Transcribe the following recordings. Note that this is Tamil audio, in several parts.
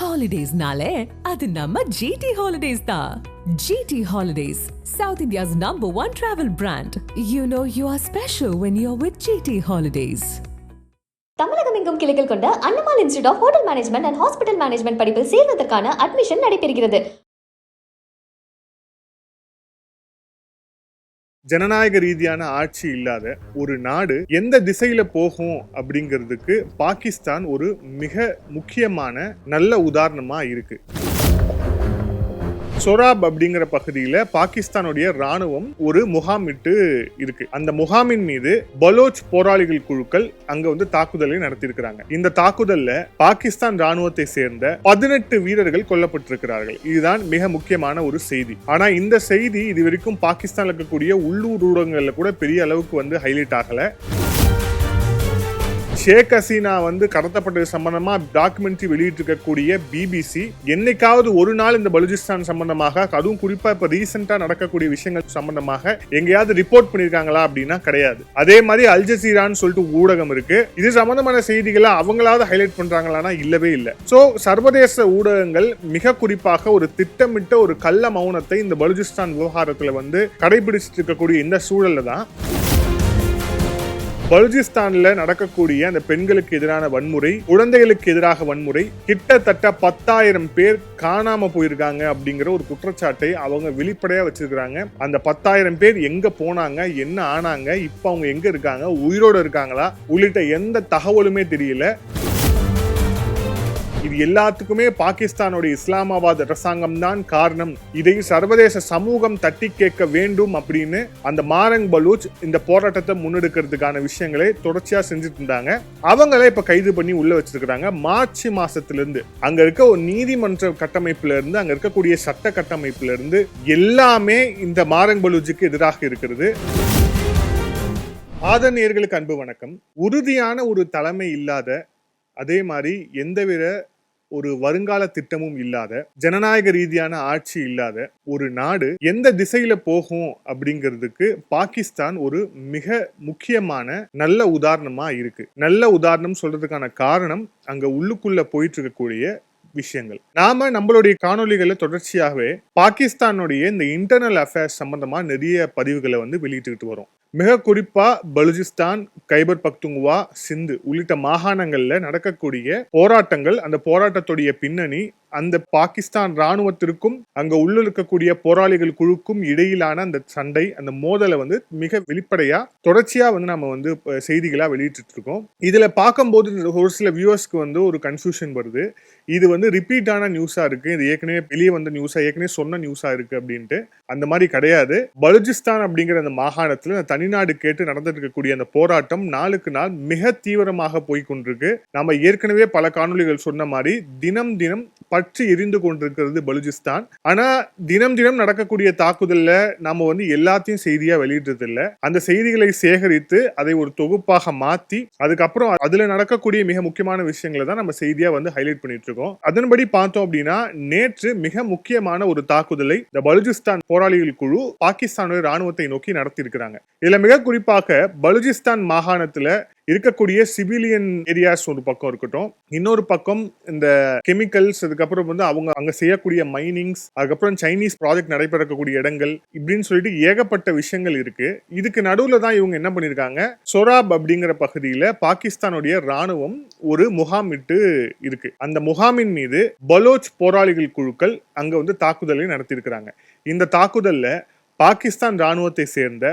ஹாலிடேஸ்னாலே அது நம்ம ஜிடி ஹாலிடேஸ் தான் GT holidays South India's number one travel brand you know you are special when you are with GT holidays தமிழகம் எங்கும் கிளைகள் கொண்ட Annamal institute of hotel management and hospital management படிப்பில் சேர்வதற்கான அட்மிஷன் நடைபெறுகிறது. ஜனநாயக ரீதியான ஆட்சி இல்லாத ஒரு நாடு எந்த திசையில போகும் அப்படிங்கிறதுக்கு பாகிஸ்தான் ஒரு மிக முக்கியமான நல்ல உதாரணமா இருக்கு. சொராப் அப்படிங்கிற பகுதியில பாகிஸ்தானுடைய ராணுவம் ஒரு முகாமிட்டு இருக்கு. அந்த முகாமின் மீது பலோச் போராளிகள் குழுக்கள் அங்க வந்து தாக்குதலை நடத்தியிருக்கிறாங்க. இந்த தாக்குதல்ல பாகிஸ்தான் ராணுவத்தை சேர்ந்த பதினெட்டு வீரர்கள் கொல்லப்பட்டிருக்கிறார்கள். இதுதான் மிக முக்கியமான ஒரு செய்தி. ஆனா இந்த செய்தி இது வரைக்கும் பாகிஸ்தான்ல இருக்கக்கூடிய உள்ளூர் ஊடகங்கள்ல கூட பெரிய அளவுக்கு வந்து ஹைலைட் ஆகல. ஷேக் ஹசீனா வந்து கடத்தப்பட்டது சம்பந்தமா டாக்குமெண்ட்ரி வெளியிட்டிருக்கக்கூடிய பிபிசி என்னைக்காவது ஒரு நாள் இந்த பலுஜிஸ்தான் சம்பந்தமாக அதுவும் குறிப்பா இப்ப ரீசெண்டா நடக்கக்கூடிய விஷயங்கள் சம்பந்தமாக எங்கேயாவது ரிப்போர்ட் பண்ணிருக்காங்களா அப்படின்னா கிடையாது. அதே மாதிரி அல் ஜசீரான்னு சொல்லிட்டு ஊடகம் இருக்கு. இது சம்பந்தமான செய்திகளை அவங்களாவது ஹைலைட் பண்றாங்களானா இல்லவே இல்லை. சோ சர்வதேச ஊடகங்கள் மிக குறிப்பாக ஒரு திட்டமிட்ட ஒரு கள்ள மௌனத்தை இந்த பலுஜிஸ்தான் விவகாரத்துல வந்து கடைபிடிச்சிட்டு இருக்கக்கூடிய இந்த சூழல்ல தான். பலுஜிஸ்தான்ல நடக்கக்கூடிய அந்த பெண்களுக்கு எதிரான வன்முறை குழந்தைகளுக்கு எதிராக வன்முறை கிட்டத்தட்ட பத்தாயிரம் பேர் காணாம போயிருக்காங்க அப்படிங்கிற ஒரு குற்றச்சாட்டை அவங்க வெளிப்படையா வச்சிருக்கிறாங்க. அந்த பத்தாயிரம் பேர் எங்க போனாங்க என்ன ஆனாங்க இப்ப அவங்க எங்க இருக்காங்க உயிரோட இருக்காங்களா உள்ளிட்ட எந்த தகவலுமே தெரியல. இது எல்லாத்துக்குமே பாகிஸ்தானுடைய இஸ்லாமாபாத் அரசாங்கம் தான் காரணம். இதை சர்வதேச சமூகம் தட்டி கேட்க வேண்டும் அப்படின்னு அந்த மாரங் பலூச் இந்த போராட்டத்தை முன்னெடுக்கிறதுக்கான விஷயங்களை தொடர்ச்சியா செஞ்சுட்டு இருந்தாங்க. அவங்கள இப்ப கைது பண்ணி உள்ள வச்சிருக்காங்க மார்ச் மாசத்துல இருந்து அங்க இருக்க ஒரு நீதிமன்ற கட்டமைப்புல இருந்து அங்க இருக்கக்கூடிய சட்ட கட்டமைப்புல இருந்து எல்லாமே இந்த மாரங் பலூச்சுக்கு எதிராக இருக்கிறது. ஆதரணியர்களுக்கு அன்பு வணக்கம். உறுதியான ஒரு தலைமை இல்லாத அதே மாதிரி எந்தவித ஒரு வருங்கால திட்டமும் இல்லாத ஜனநாயக ரீதியான ஆட்சி இல்லாத ஒரு நாடு எந்த திசையில போகும் அப்படிங்கிறதுக்கு பாகிஸ்தான் ஒரு மிக முக்கியமான நல்ல உதாரணமா இருக்கு. நல்ல உதாரணம் சொல்றதுக்கான காரணம் அங்க உள்ளுக்குள்ள போயிட்டு இருக்கக்கூடிய விஷயங்கள். நாம நம்மளுடைய காணொளிகளை தொடர்ச்சியாகவே பாகிஸ்தானுடைய இந்த இன்டர்னல் அஃபேர்ஸ் சம்பந்தமா நிறைய பதிவுகளை வந்து வெளியிட்டுக்கிட்டு வரோம். மிக குறிப்பா பலுஜிஸ்தான் கைபர் பக்துங்குவா சிந்து உள்ளிட்ட மாகாணங்கள்ல நடக்கக்கூடிய போராட்டங்கள் அந்த போராட்டத்துடைய பின்னணி அந்த பாகிஸ்தான் ராணுவத்திற்கும் அங்க உள்ள இருக்கக்கூடிய போராளிகள் குழுக்கும் இடையிலான அந்த சண்டை அந்த மோதலை வந்து மிக வெளிப்படையா தொடர்ச்சியா வந்து நம்ம வந்து செய்திகளா வெளியிட்டு இருக்கோம் இதுல பார்க்கும்போது ஒரு சில வியூவர்ஸ்க்கு வந்து ஒரு கன்ஃபியூஷன் வருது. இது வந்து ரிப்பீட்டான நியூஸா இருக்கு. இது ஏற்கனவே வெளியே வந்த நியூஸா ஏற்கனவே சொன்ன நியூஸா இருக்கு அப்படின்ட்டு. அந்த மாதிரி கிடையாது. பலுஜிஸ்தான் அப்படிங்கிற அந்த மாகாணத்துல அந்த தனிநாடு கேட்டு நடந்துட்டு இருக்கக்கூடிய அந்த போராட்டம் நாளுக்கு நாள் மிக தீவிரமாக போய் கொண்டிருக்கு. நம்ம ஏற்கனவே பல காணொளிகள் சொன்ன மாதிரி தினம் தினம் பற்றி எரிந்து கொண்டிருக்கிறது பலுஜிஸ்தான். ஆனா தினம் தினம் நடக்கக்கூடிய தாக்குதல்ல நாம வந்து எல்லாத்தையும் செய்தியா வெளியிடுறது இல்ல அந்த செய்திகளை சேகரித்து அதை ஒரு தொகுப்பாக மாத்தி அதுக்கப்புறம் அதுல நடக்கக்கூடிய மிக முக்கியமான விஷயங்களை தான் நம்ம செய்தியா வந்து ஹைலைட் பண்ணிட்டு இருக்கோம். அதன்படி பார்த்தோம் அப்படின்னா நேற்று மிக முக்கியமான ஒரு தாக்குதலை இந்த பலுஜிஸ்தான் போராளிகள் குழு பாகிஸ்தானுடைய ராணுவத்தை நோக்கி நடத்தியிருக்கிறாங்க. இதுல மிக குறிப்பாக பலுஜிஸ்தான் மாகாணத்துல இருக்கக்கூடிய சிவிலியன் ஏரியாஸ் ஒரு பக்கம் இருக்கட்டும். இன்னொரு பக்கம் இந்த கெமிக்கல்ஸ் அதுக்கப்புறம் வந்து அவங்க அங்க செய்யக்கூடிய மைனிங்ஸ் அதுக்கப்புறம் சைனீஸ் ப்ராஜெக்ட் நடைபெறக்கூடிய இடங்கள் இப்படின்னு சொல்லிட்டு ஏகப்பட்ட விஷயங்கள் இருக்கு. இதுக்கு நடுவில் தான் இவங்க என்ன பண்ணியிருக்காங்க சொராப் அப்படிங்கிற பகுதியில் பாகிஸ்தானுடைய ராணுவம் ஒரு முகாமிட்டு இருக்கு. அந்த முகாமின் மீது பலோச் போராளிகள் குழுக்கள் அங்க வந்து தாக்குதலை நடத்தியிருக்கிறாங்க. இந்த தாக்குதல்ல பாகிஸ்தான் ராணுவத்தை சேர்ந்த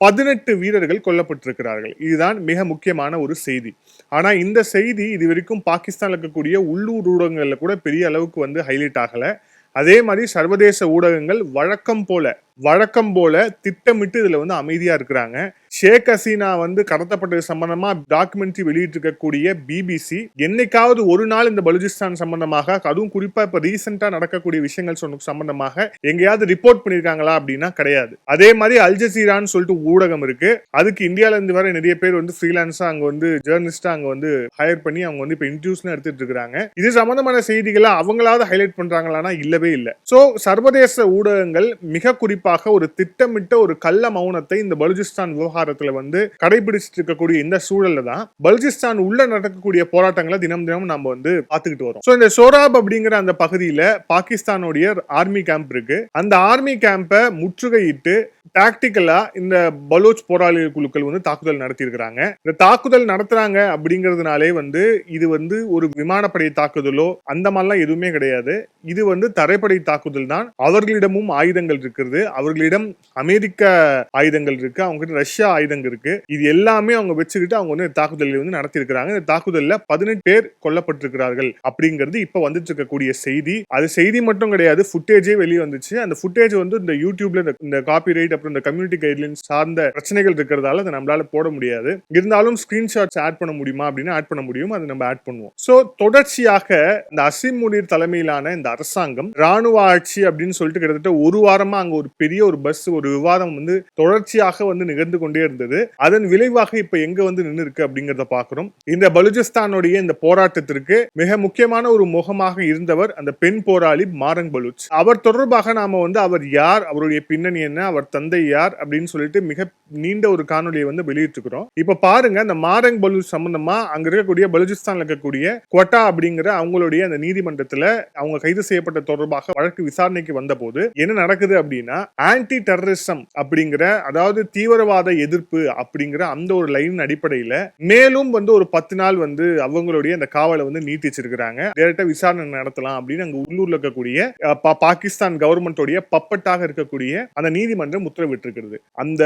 பதினெட்டு வீரர்கள் கொல்லப்பட்டிருக்கிறார்கள். இதுதான் மிக முக்கியமான ஒரு செய்தி. ஆனா இந்த செய்தி இது வரைக்கும் பாகிஸ்தான்ல இருக்கக்கூடிய உள்ளூர் ஊடகங்கள்ல கூட பெரிய அளவுக்கு வந்து ஹைலைட் ஆகல. அதே மாதிரி சர்வதேச ஊடகங்கள் வழக்கம் போல வழக்கம் போல திட்டமிட்டு இதுல வந்து அமைதியா இருக்கிறாங்க. ஷேக் ஹசீனா வந்து கடத்தப்பட்டது சம்பந்தமா டாக்குமெண்ட்ரி வெளியிட்டிருக்கக்கூடிய பிபிசி என்னைக்காவது ஒரு நாள் இந்த பலுஜிஸ்தான் சம்பந்தமாக அதுவும் குறிப்பா இப்ப ரீசெண்டா நடக்கக்கூடிய விஷயங்கள் சொன்ன சம்பந்தமாக எங்கேயாவது ரிப்போர்ட் பண்ணிருக்காங்களா அப்படின்னா கிடையாது. அதே மாதிரி அல் ஜசீரான்னு சொல்லிட்டு ஊடகம் இருக்கு. அதுக்கு இந்தியால இருந்து வர நிறைய பேர் வந்து ஃப்ரீலான்ஸா அங்க வந்து ஜேர்னலிஸ்டா அங்க வந்து ஹையர் பண்ணி அவங்க வந்து இப்ப இன்டர்வியூஸ்லாம் எடுத்துட்டு இருக்காங்க இது சம்பந்தமான செய்திகளை அவங்களாவது ஹைலைட் பண்றாங்களானா இல்லவே இல்லை. சோ சர்வதேச ஊடகங்கள் மிக குறிப்பா குறிப்பாக ஒரு திட்டமிட்ட ஒரு கள்ள மௌனத்தை இந்த பலுஜிஸ்தான் விவகாரத்துல வந்து கடைபிடிச்சிட்டு இருக்கக்கூடிய இந்த சூழல்ல தான் பலுஜிஸ்தான் உள்ள நடக்கக்கூடிய போராட்டங்களை தினம் தினம் நம்ம வந்து பாத்துக்கிட்டு வரோம். ஸோ இந்த சோராப் அப்படிங்கிற அந்த பகுதியில பாகிஸ்தானுடைய ஆர்மி கேம்ப் இருக்கு. அந்த ஆர்மி கேம்பை முற்றுகையிட்டு டாக்டிக்கலா இந்த பலோச் போராளி குழுக்கள் வந்து தாக்குதல் நடத்தியிருக்கிறாங்க. இந்த தாக்குதல் நடத்துறாங்க அப்படிங்கிறதுனாலே வந்து இது வந்து ஒரு விமானப்படை தாக்குதலோ அந்த மாதிரிலாம் எதுவுமே கிடையாது. இது வந்து தரைப்படை தாக்குதல் தான். அவர்களிடமும் ஆயுதங்கள் இருக்கிறது. அவர்களிடம் அமெரிக்க ஆயுதங்கள் இருக்கு அவங்க கிட்ட ரஷ்யா ஆயுதங்கள் இருக்கு. இது எல்லாமே அவங்க வச்சுக்கிட்டு அவங்க வந்து தாக்குதலில் வந்து நடத்தியிருக்கிறாங்க. இந்த தாக்குதல்ல பதினெட்டு பேர் கொல்லப்பட்டிருக்கிறார்கள் அப்படிங்கிறது இப்ப வந்துட்டு இருக்கக்கூடிய செய்தி. அது செய்தி மட்டும் கிடையாது ஃபுட்டேஜே வெளியே வந்துச்சு. அந்த ஃபுட்டேஜ் வந்து இந்த யூடியூப்ல இந்த- இந்த காப்பி ரைட் அப்புறம் இந்த கம்யூனிட்டி கைட்லைன்ஸ் சார்ந்த பிரச்சனைகள் இருக்கிறதால அதை நம்மளால போட முடியாது. இருந்தாலும் ஸ்கிரீன்ஷாட்ஸ் ஆட் பண்ண முடியுமா அப்படின்னு ஆட் பண்ண முடியும் அதை நம்ம ஆட் பண்ணுவோம். ஸோ தொடர்ச்சியாக இந்த அசிம் முனீர் தலைமையிலான இந்த அரசாங்கம் ராணுவ ஆட்சி அப்படின்னு சொல்லிட்டு கிட்டத்தட்ட ஒரு வாரமா அங்க ஒரு பெரிய ஒரு பஸ் ஒரு விவாதம் வந்து தொடர்ச்சியாக வந்து நிகழ்ந்து கொண்டே இருந்தது. அதன் விளைவாக இப்ப எங்க வந்து நின்று இருக்கு அப்படிங்கறத பாக்குறோம். இந்த பலுஜிஸ்தானுடைய இந்த போராட்டத்திற்கு மிக முக்கியமான ஒரு முகமாக இருந்தவர் அந்த பெண் போராளி மாரங் பலூச். அவர் தொடர்பாக நாம வந்து அவர் யார் அவருடைய பின்னணி என்ன அவர் தந்தை யார் அப்படின்னு சொல்லிட்டு மிக நீண்ட ஒரு காணொலியை வந்து வெளியிட்டிருக்கிறோம். இப்ப பாருங்க அந்த மாரங் பலுச் சம்பந்தமா அங்க இருக்கக்கூடிய பலுச்சிஸ்தான்ல இருக்கக்கூடிய கொட்டா அப்படிங்கிற அவங்களுடைய அந்த நீதிமன்றத்துல அவங்க கைது செய்யப்பட்ட தொடர்பாக வழக்கு விசாரணைக்கு வந்தபோது என்ன நடக்குது அப்படின்னா ஆன்டி டெரரிசம் அப்படிங்கிற அதாவது தீவிரவாத எதிர்ப்பு அப்படிங்கிற அந்த ஒரு லைன் அடிப்படையில மேலும் வந்து ஒரு பத்து நாள் வந்து அவங்களுடைய அந்த காவலை வந்து நீட்டிச்சிருக்கிறாங்க டேரக்டா விசாரணை நடத்தலாம் அப்படின்னு அங்க உள்ளூர்ல இருக்கக்கூடிய பா- பாகிஸ்தான் கவர்மெண்டோடைய பப்பட்டாக இருக்கக்கூடிய அந்த நீதிமன்றம் உத்தரவிட்டிருக்கிறது. அந்த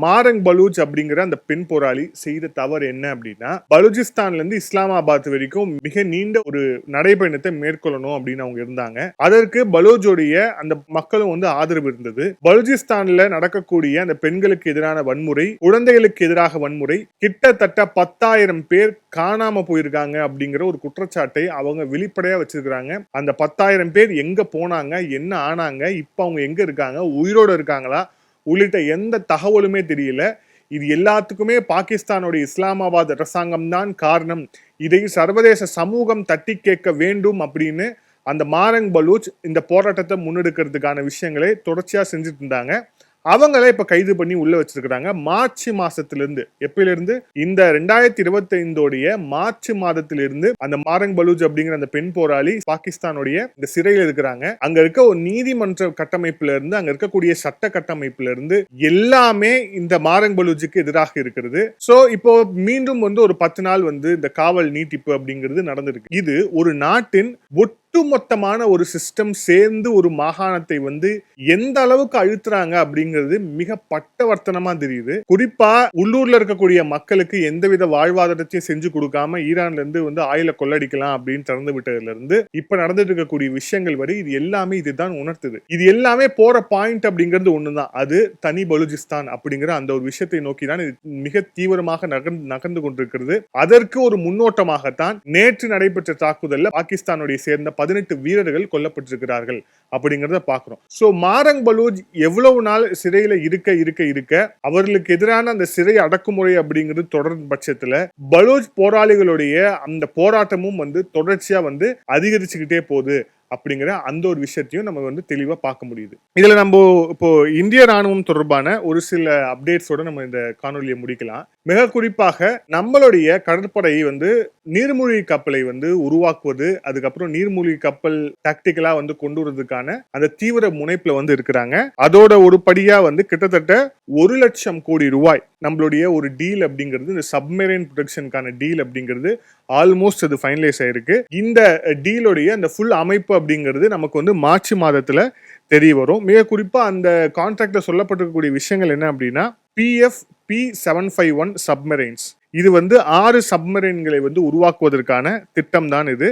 மாரங் பலூச் அப்படிங்கிற அந்த பெண் போராளி செய்த தவறு என்ன அப்படின்னா பலூச்சிஸ்தான்ல இருந்து இஸ்லாமாபாத் வரைக்கும் மிக நீண்ட ஒரு நடைபயணத்தை மேற்கொள்ளணும் அப்படின்னு அவங்க இருந்தாங்க. அதற்கு பலோஜோடைய அந்த மக்களும் வந்து ஆதரவு இருந்தது. பலுச்சிஸ்தான்ல நடக்கக்கூடிய அந்த பெண்களுக்கு எதிரான வன்முறை குழந்தைகளுக்கு எதிராக வன்முறை கிட்டத்தட்ட பத்தாயிரம் பேர் காணாம போயிருக்காங்க அப்படிங்கிற ஒரு குற்றச்சாட்டை அவங்க வெளிப்படையா வச்சிருக்கிறாங்க. அந்த பத்தாயிரம் பேர் எங்க போனாங்க என்ன ஆனாங்க இப்ப அவங்க எங்க இருக்காங்க உயிரோட இருக்காங்களா உள்ளிட்ட எந்த தகவலுமே தெரியல. இது எல்லாத்துக்குமே பாகிஸ்தானுடைய இஸ்லாமாபாத் அரசாங்கம் தான் காரணம். இதை சர்வதேச சமூகம் தட்டி கேட்க வேண்டும் அப்படின்னு அந்த மாரங் பலூச் இந்த போராட்டத்தை முன்னெடுக்கிறதுக்கான விஷயங்களை தொடர்ச்சியா செஞ்சுட்டு இருந்தாங்க. அவங்கள இப்ப கைது பண்ணி உள்ள வச்சிருக்கிறாங்க. மார்ச் மாசத்திலிருந்து எப்பிலிருந்து இந்த ரெண்டாயிரத்தி இருபத்தி ஐந்தோடைய மார்ச் மாதத்திலிருந்து அந்த மாரங் பலூஜ் அப்படிங்கிற அந்த பெண் போராளி பாகிஸ்தானுடைய இந்த சிறையில் இருக்கிறாங்க. அங்க இருக்க ஒரு நீதிமன்ற கட்டமைப்புல இருந்து அங்க இருக்கக்கூடிய சட்ட கட்டமைப்புல இருந்து எல்லாமே இந்த மாரங் பலூஜுக்கு எதிராக இருக்கிறது. சோ இப்போ மீண்டும் வந்து ஒரு பத்து நாள் வந்து இந்த காவல் நீட்டிப்பு அப்படிங்கிறது நடந்திருக்கு. இது ஒரு நாட்டின் ஒட்டுமொத்தமான ஒரு சிஸ்டம் சேர்ந்து ஒரு மாகாணத்தை வந்து எந்த அளவுக்கு அழுத்துறாங்க அப்படிங்கிறது மிக பட்டவர்த்தனமா தெரியுது. குறிப்பா உள்ளூர்ல இருக்கக்கூடிய மக்களுக்கு எந்தவித வாழ்வாதாரத்தையும் செஞ்சு கொடுக்காம ஈரான்ல இருந்து வந்து ஆயில கொள்ளடிக்கலாம் அப்படின்னு திறந்து விட்டதுல இருந்து இப்ப நடந்துட்டு இருக்கக்கூடிய விஷயங்கள் வரை இது எல்லாமே இதுதான் உணர்த்துது. இது எல்லாமே போற பாயிண்ட் அப்படிங்கிறது ஒண்ணுதான். அது தனி பலுஜிஸ்தான் அப்படிங்கிற அந்த ஒரு விஷயத்தை நோக்கி தான் இது மிக தீவிரமாக நகர்ந்து நகர்ந்து கொண்டிருக்கிறது. அதற்கு ஒரு முன்னோட்டமாகத்தான் நேற்று நடைபெற்ற தாக்குதல்ல பாகிஸ்தானுடைய சேர்ந்த பதினெட்டு வீரர்கள் கொல்லப்பட்டிருக்கிறார்கள் அப்படிங்கிறத பாக்குறோம் சோ மாரங் பலூஜ் எவ்வளவு நாள் சிறையில இருக்க இருக்க இருக்க அவர்களுக்கு எதிரான அந்த சிறை அடக்குமுறை அப்படிங்கிறது தொடரும் பட்சத்துல பலூஜ் போராளிகளுடைய அந்த போராட்டமும் வந்து தொடர்ச்சியா வந்து அதிகரிச்சுக்கிட்டே போகுது. அப்படிங்கிற அந்த ஒரு விஷயத்தையும் நம்ம வந்து தெளிவாக பார்க்க முடியுது. இதில் நம்ம இப்போ இந்திய ராணுவம் தொடர்பான ஒரு சில அப்டேட்ஸோட நம்ம இந்த காணொலியை முடிக்கலாம். மிக குறிப்பாக நம்மளுடைய கடற்படை வந்து நீர்மூழ்கி கப்பலை வந்து உருவாக்குவது அதுக்கப்புறம் நீர்மூழ்கி கப்பல் டாக்டிக்கலா வந்து கொண்டு வரதுக்கான அந்த தீவிர முனைப்புல வந்து இருக்கிறாங்க. அதோட ஒரு படியா வந்து கிட்டத்தட்ட ஒரு லட்சம் கோடி ரூபாய் நம்மளுடைய ஒரு டீல் அப்படிங்கிறது இந்த சப்மெரைன் ப்ரொடெக்ஷனுக்கான டீல் அப்படிங்கிறது ஆல்மோஸ்ட் அது ஃபைனலைஸ் ஆயிருக்கு. இந்த டீலோடைய அந்த ஃபுல் அமைப்பு அப்படிங்கிறது நமக்கு வந்து மார்ச் மாதத்தில் தெரிய வரும். மிக குறிப்பாக அந்த கான்ட்ராக்டில் சொல்லப்பட்டிருக்கக்கூடிய விஷயங்கள் என்ன அப்படின்னா P F P seven five one submarines இது வந்து ஆறு சப்மெரைன்களை வந்து உருவாக்குவதற்கான திட்டம் தான் இது.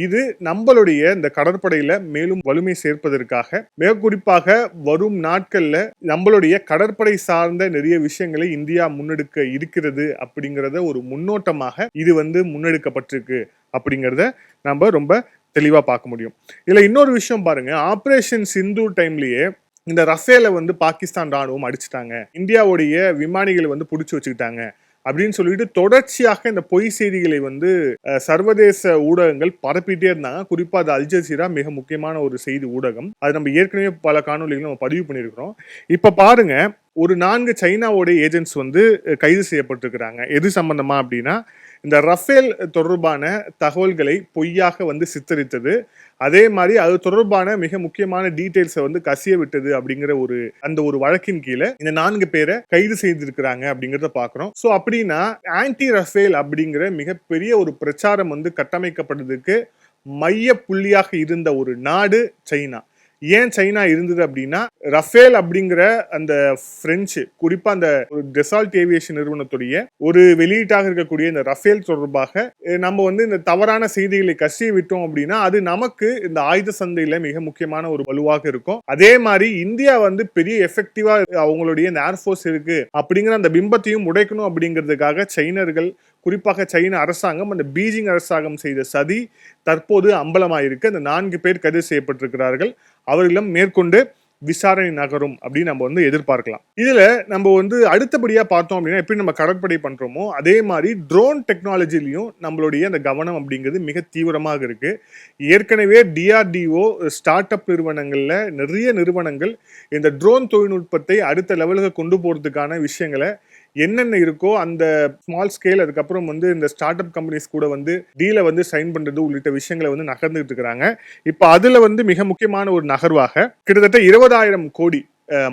இது நம்மளுடைய இந்த கடற்படையில மேலும் வலிமை சேர்ப்பதற்காக. மிக குறிப்பாக வரும் நாட்கள்ல நம்மளுடைய கடற்படை சார்ந்த நிறைய விஷயங்களை இந்தியா முன்னெடுக்க இருக்கிறது அப்படிங்கிறத ஒரு முன்னோட்டமாக இது வந்து முன்னெடுக்கப்பட்டிருக்கு அப்படிங்கிறத நம்ம ரொம்ப தெளிவா பார்க்க முடியும். இதுல இன்னொரு விஷயம் பாருங்க. ஆபரேஷன் சிந்து டைம்லயே இந்த ரஃபேலை வந்து பாகிஸ்தான் ராணுவம் அடிச்சிட்டாங்க. இந்தியாவுடைய விமானிகளை வந்து பிடிச்சி வச்சுக்கிட்டாங்க. அப்படின்னு சொல்லிட்டு தொடர்ச்சியாக இந்த பொய் செய்திகளை வந்து சர்வதேச ஊடகங்கள் பரப்பிட்டே இருந்தாங்க. குறிப்பா அது அல் ஜசீரா மிக முக்கியமான ஒரு செய்தி ஊடகம். அது நம்ம ஏற்கனவே பல காணொலிகள் நம்ம பதிவு பண்ணியிருக்கிறோம். இப்ப பாருங்க ஒரு நான்கு சைனாவோட ஏஜென்ட்ஸ் வந்து கைது செய்யப்பட்டிருக்கிறாங்க. எது சம்பந்தமா அப்படின்னா இந்த ரஃபேல் தொடர்பான தகவல்களை பொய்யாக வந்து சித்தரித்தது. அதே மாதிரி அது தொடர்பான மிக முக்கியமான டீட்டெயில்ஸை வந்து கசிய விட்டது அப்படிங்கிற ஒரு அந்த ஒரு வழக்கின் கீழே இந்த நான்கு பேரை கைது செய்திருக்கிறாங்க அப்படிங்கிறத பார்க்குறோம். ஸோ அப்படின்னா ஆன்டி ரஃபேல் அப்படிங்கிற மிகப்பெரிய ஒரு பிரச்சாரம் வந்து கட்டமைக்கப்படுறதுக்கு மைய புள்ளியாக இருந்த ஒரு நாடு சைனா. ஏன் சைனா இருந்தது அப்படின்னா ரஃபேல் அப்படிங்கிற அந்த பிரெஞ்சு குறிப்பா அந்த டெசால்ட் ஏவியேஷன் நிறுவனத்துடைய ஒரு வெளியீட்டாக இருக்கக்கூடிய இந்த ரஃபேல் தொடர்பாக நம்ம வந்து இந்த தவறான செய்திகளை கசிய விட்டோம் அப்படின்னா அது நமக்கு இந்த ஆயுத சந்தையில மிக முக்கியமான ஒரு வலுவாக இருக்கும். அதே மாதிரி இந்தியா வந்து பெரிய எஃபெக்டிவா அவங்களுடைய இந்த ஏர்ஃபோர்ஸ் இருக்கு அப்படிங்கிற அந்த பிம்பத்தையும் உடைக்கணும் அப்படிங்கிறதுக்காக சைனர்கள் குறிப்பாக சைன அரசாங்கம் அந்த பீஜிங் அரசாங்கம் செய்த சதி தற்போது அம்பலமாயிருக்கு. அந்த நான்கு பேர் கைது செய்யப்பட்டிருக்கிறார்கள். அவர்களிடம் மேற்கொண்டு விசாரணை நகரும் அப்படின்னு நம்ம வந்து எதிர்பார்க்கலாம். இதுல நம்ம வந்து அடுத்தபடியா பார்த்தோம் அப்படின்னா எப்படி நம்ம கடற்படை பண்றோமோ அதே மாதிரி ட்ரோன் டெக்னாலஜிலையும் நம்மளுடைய அந்த கவனம் அப்படிங்கிறது மிக தீவிரமாக இருக்கு. ஏற்கனவே டிஆர்டிஓ ஸ்டார்ட் அப் நிறுவனங்கள்ல நிறைய நிறுவனங்கள் இந்த ட்ரோன் தொழில்நுட்பத்தை அடுத்த லெவலுக்கு கொண்டு போறதுக்கான விஷயங்களை என்னென்ன இருக்கோ அந்த ஸ்மால் ஸ்கேல் அதுக்கப்புறம் வந்து இந்த ஸ்டார்ட் அப் கம்பெனிஸ் கூட வந்து டீலை வந்து சைன் பண்ணுறது உள்ளிட்ட விஷயங்களை வந்து நகர்ந்துகிட்டு இருக்கிறாங்க. இப்போ அதில் வந்து மிக முக்கியமான ஒரு நகர்வாக கிட்டத்தட்ட இருபதாயிரம் கோடி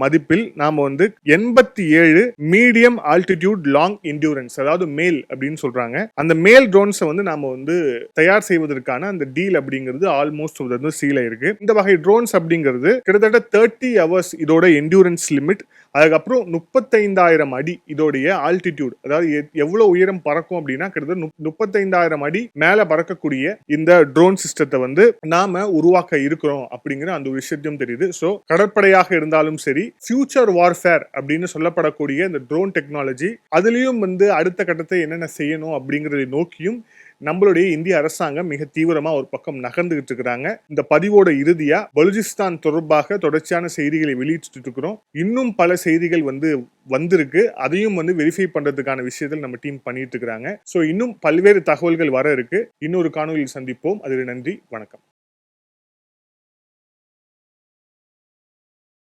மதிப்பில் நாம் வந்து எண்பத்தி ஏழு மீடியம் ஆல்டிடியூட் லாங் இன்டூரன்ஸ் அதாவது மேல் அப்படின்னு சொல்றாங்க. அந்த மேல் ட்ரோன்ஸை வந்து நாம வந்து தயார் செய்வதற்கான அந்த டீல் அப்படிங்கிறது ஆல்மோஸ்ட் வந்து சீல இருக்கு. இந்த வகை ட்ரோன்ஸ் அப்படிங்கிறது கிட்டத்தட்ட தேர்ட்டி ஹவர்ஸ் இதோட என்டூரன்ஸ் லிமிட் அதுக்கப்புறம் முப்பத்தைந்தாயிரம் அடி இதோடைய ஆல்டிடியூட் அதாவது எவ்வளவு உயரம் பறக்கும் அப்படின்னா கிட்டத்தட்ட முப்பத்தைந்தாயிரம் அடி மேல பறக்கக்கூடிய இந்த ட்ரோன் சிஸ்டத்தை வந்து நாம உருவாக்க இருக்கிறோம் அப்படிங்கிற அந்த ஒரு விஷயத்தையும் தெரியுது. ஸோ கடற்படையாக இருந்தாலும் இருந்தாலும் சரி ஃபியூச்சர் வார்ஃபேர் அப்படின்னு சொல்லப்படக்கூடிய இந்த ட்ரோன் டெக்னாலஜி அதுலயும் வந்து அடுத்த கட்டத்தை என்னென்ன செய்யணும் அப்படிங்கறதை நோக்கியும் நம்மளுடைய இந்திய அரசாங்கம் மிக தீவிரமா ஒரு பக்கம் நகர்ந்துகிட்டு இருக்கிறாங்க. இந்த பதிவோட இறுதியா பலுஜிஸ்தான் தொடர்பாக தொடர்ச்சியான செய்திகளை வெளியிட்டு இருக்கிறோம். இன்னும் பல செய்திகள் வந்து வந்திருக்கு. அதையும் வந்து வெரிஃபை பண்றதுக்கான விஷயத்தில் நம்ம டீம் பண்ணிட்டு இருக்கிறாங்க. ஸோ இன்னும் பல்வேறு தகவல்கள் வர இருக்கு. இன்னொரு காணொலியில் சந்திப்போம். அதில் நன்றி. வணக்கம்.